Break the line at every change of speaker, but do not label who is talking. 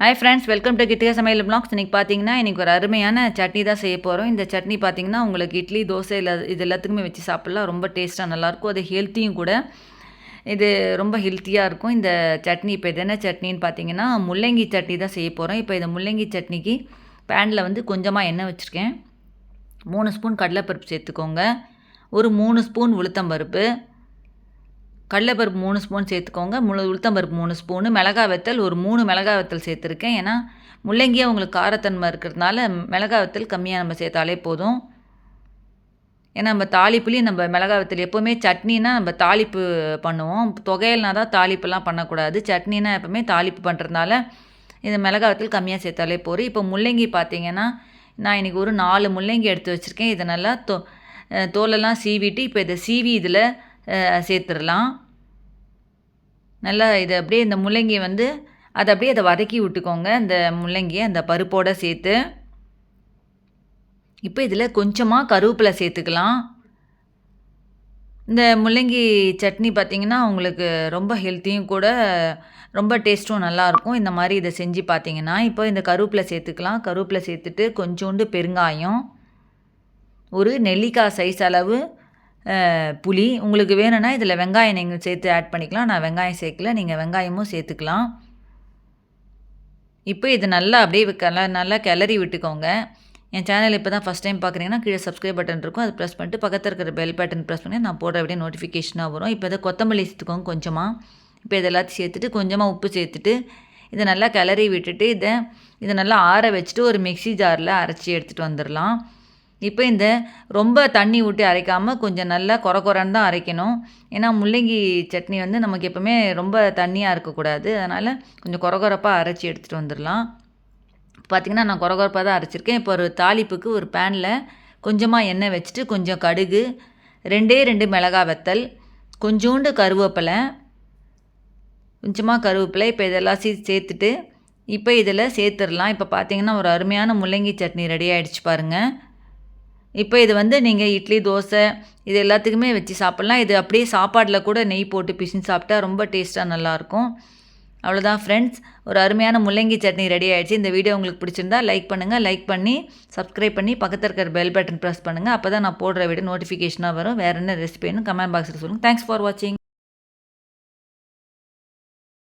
Hi friends welcome to கிட்டிக சமையல் blogs இன்றைக்கி பார்த்தீங்கன்னா இன்றைக்கி ஒரு அருமையான சட்னி தான் செய்ய போகிறோம் இந்த சட்னி பார்த்தீங்கன்னா உங்களுக்கு இட்லி தோசை இல்லை இது எல்லாத்துக்குமே வச்சு சாப்பிட்லாம். ரொம்ப டேஸ்ட்டாக நல்லாயிருக்கும் அது ஹெல்த்தியும் கூட. இது ரொம்ப ஹெல்த்தியாக இருக்கும். இந்த சட்னி இப்போ இது என்ன சட்னின்னு பார்த்தீங்கன்னா முள்ளங்கி சட்னி தான் செய்ய போகிறோம் இப்போ இந்த முள்ளங்கி சட்னிக்கு பேனில் வந்து கொஞ்சமாக எண்ணெய் வச்சுருக்கேன். மூணு ஸ்பூன் கடலைப்பருப்பு சேர்த்துக்கோங்க. ஒரு மூணு ஸ்பூன் உளுத்தம்பருப்பு. கடலைப்பருப்பு மூணு ஸ்பூன் சேர்த்துக்கோங்க. முழு உளுத்தம்பருப்பு மூணு ஸ்பூனு மிளகா வத்தல் ஒரு மூணு மிளகா வத்தல் சேர்த்துருக்கேன். ஏன்னா முள்ளங்கியாக உங்களுக்கு காரத்தன்மை இருக்கிறதுனால மிளகா வத்தல் கம்மியாக நம்ம சேர்த்தாலே போதும். ஏன்னா நம்ம தாளிப்புலேயும் நம்ம மிளகா வத்தல் எப்போவுமே சட்னினா நம்ம தாளிப்பு பண்ணுவோம். தொகையல்னா தான் தாளிப்புலாம் பண்ணக்கூடாது. சட்னினா எப்போவுமே தாளிப்பு பண்ணுறதுனால இந்த மிளகா வத்தல் கம்மியாக சேர்த்தாலே போதும். இப்போ முள்ளங்கி பார்த்தீங்கன்னா நான் இன்றைக்கி ஒரு நாலு முள்ளங்கி எடுத்து வச்சுருக்கேன். இதை நல்லா தோ தோலெல்லாம் சீவிட்டு இப்போ இதை சீவி இதில் சேர்த்துடலாம். நல்லா இது அப்படியே இந்த முள்ளங்கி வந்து அதை அப்படியே அதை வதக்கி விட்டுக்கோங்க. இந்த முள்ளங்கியை அந்த பருப்போடு சேர்த்து. இப்போ இதில் கொஞ்சமாக கருவேப்பிலை சேர்த்துக்கலாம். இந்த முள்ளங்கி சட்னி பார்த்திங்கன்னா உங்களுக்கு ரொம்ப ஹெல்த்தியும் கூட ரொம்ப டேஸ்ட்டும் நல்லாயிருக்கும் இந்த மாதிரி இதை செஞ்சு பார்த்தீங்கன்னா இப்போ இந்த கருவேப்பிலை சேர்த்துக்கலாம். கருவேப்பிலை சேர்த்துட்டு கொஞ்சோண்டு பெருங்காயம். ஒரு நெல்லிக்காய் சைஸ் அளவு புளி. உங்களுக்கு வேணும்னா இதில் வெங்காயம் நீங்கள் சேர்த்து ஆட் பண்ணிக்கலாம். நான் வெங்காயம் சேர்க்கல. நீங்கள் வெங்காயமும் சேர்த்துக்கலாம். இப்போ இது நல்லா அப்படியே கல நல்லா கிளறி விட்டுக்கோங்க. என் சேனல் இப்போ தான் ஃபஸ்ட் டைம் பார்க்குறீங்கன்னா கீழே சப்ஸ்கிரைப் பட்டன் இருக்கும். அது ப்ரெஸ் பண்ணிட்டு பக்கத்தில் இருக்கிற பெல் பட்டன் ப்ரெஸ் பண்ணி நான் போடுற அப்படியே நோட்டிஃபிகேஷனாக வரும். இப்போ இதை கொத்தமல்லி சேர்த்துக்கோங்க கொஞ்சமாக இப்போ இது எல்லாத்தையும் சேர்த்துட்டு கொஞ்சமாக உப்பு சேர்த்துட்டு இதை நல்லா கிளறி விட்டுட்டு இதை இதை நல்லா ஆற வச்சுட்டு ஒரு மிக்சி ஜாரில் அரைச்சி எடுத்துகிட்டு வந்துடலாம். இப்போ இந்த ரொம்ப தண்ணி ஊற்றி அரைக்காமல் கொஞ்சம் நல்லா குறை குறைன்னு தான் அரைக்கணும். ஏன்னா முள்ளங்கி சட்னி வந்து நமக்கு எப்போவுமே ரொம்ப தண்ணியாக இருக்கக்கூடாது. அதனால் கொஞ்சம் குறை குறைப்பாக அரைச்சி எடுத்துகிட்டு வந்துடலாம் பார்த்திங்கன்னா நான் குறை குறைப்பாக தான் அரைச்சிருக்கேன். இப்போ ஒரு தாளிப்புக்கு ஒரு பேனில் கொஞ்சமாக எண்ணெய் வச்சுட்டு கொஞ்சம் கடுகு ரெண்டே ரெண்டு மிளகா வத்தல் கொஞ்சோண்டு கருவேப்பிலை கொஞ்சமாக கருவேப்பிலை. இப்போ இதெல்லாம் சீ சேர்த்துட்டு இப்போ இதில் சேர்த்துடலாம் இப்போ பார்த்தீங்கன்னா ஒரு அருமையான முள்ளங்கி சட்னி ரெடி ஆகிடுச்சு பாருங்கள் இப்போ இது வந்து நீங்கள் இட்லி தோசை இது எல்லாத்துக்குமே வச்சு சாப்பிட்லாம். இது அப்படியே சாப்பாட்டில் கூட நெய் போட்டு பிசின்னு சாப்பிட்டா ரொம்ப டேஸ்ட்டாக நல்லாயிருக்கும். அவ்வளோதான் ஃப்ரெண்ட்ஸ் ஒரு அருமையான முள்ளங்கி சட்னி ரெடி ஆகிடுச்சு இந்த வீடியோ உங்களுக்கு பிடிச்சிருந்தா லைக் பண்ணுங்கள் லைக் பண்ணி சப்ஸ்கிரைப் பண்ணி பக்கத்தில் இருக்கிற பெல் பட்டன் ப்ரெஸ் பண்ணுங்கள் அப்போ தான் நான் போடுற வீடியோ நோட்டிஃபிகேஷனாக வரும். வேறு என்ன ரெசிபின்னு கமெண்ட் பாக்ஸில் சொல்லுங்கள் தேங்க்ஸ் ஃபார் வாட்சிங்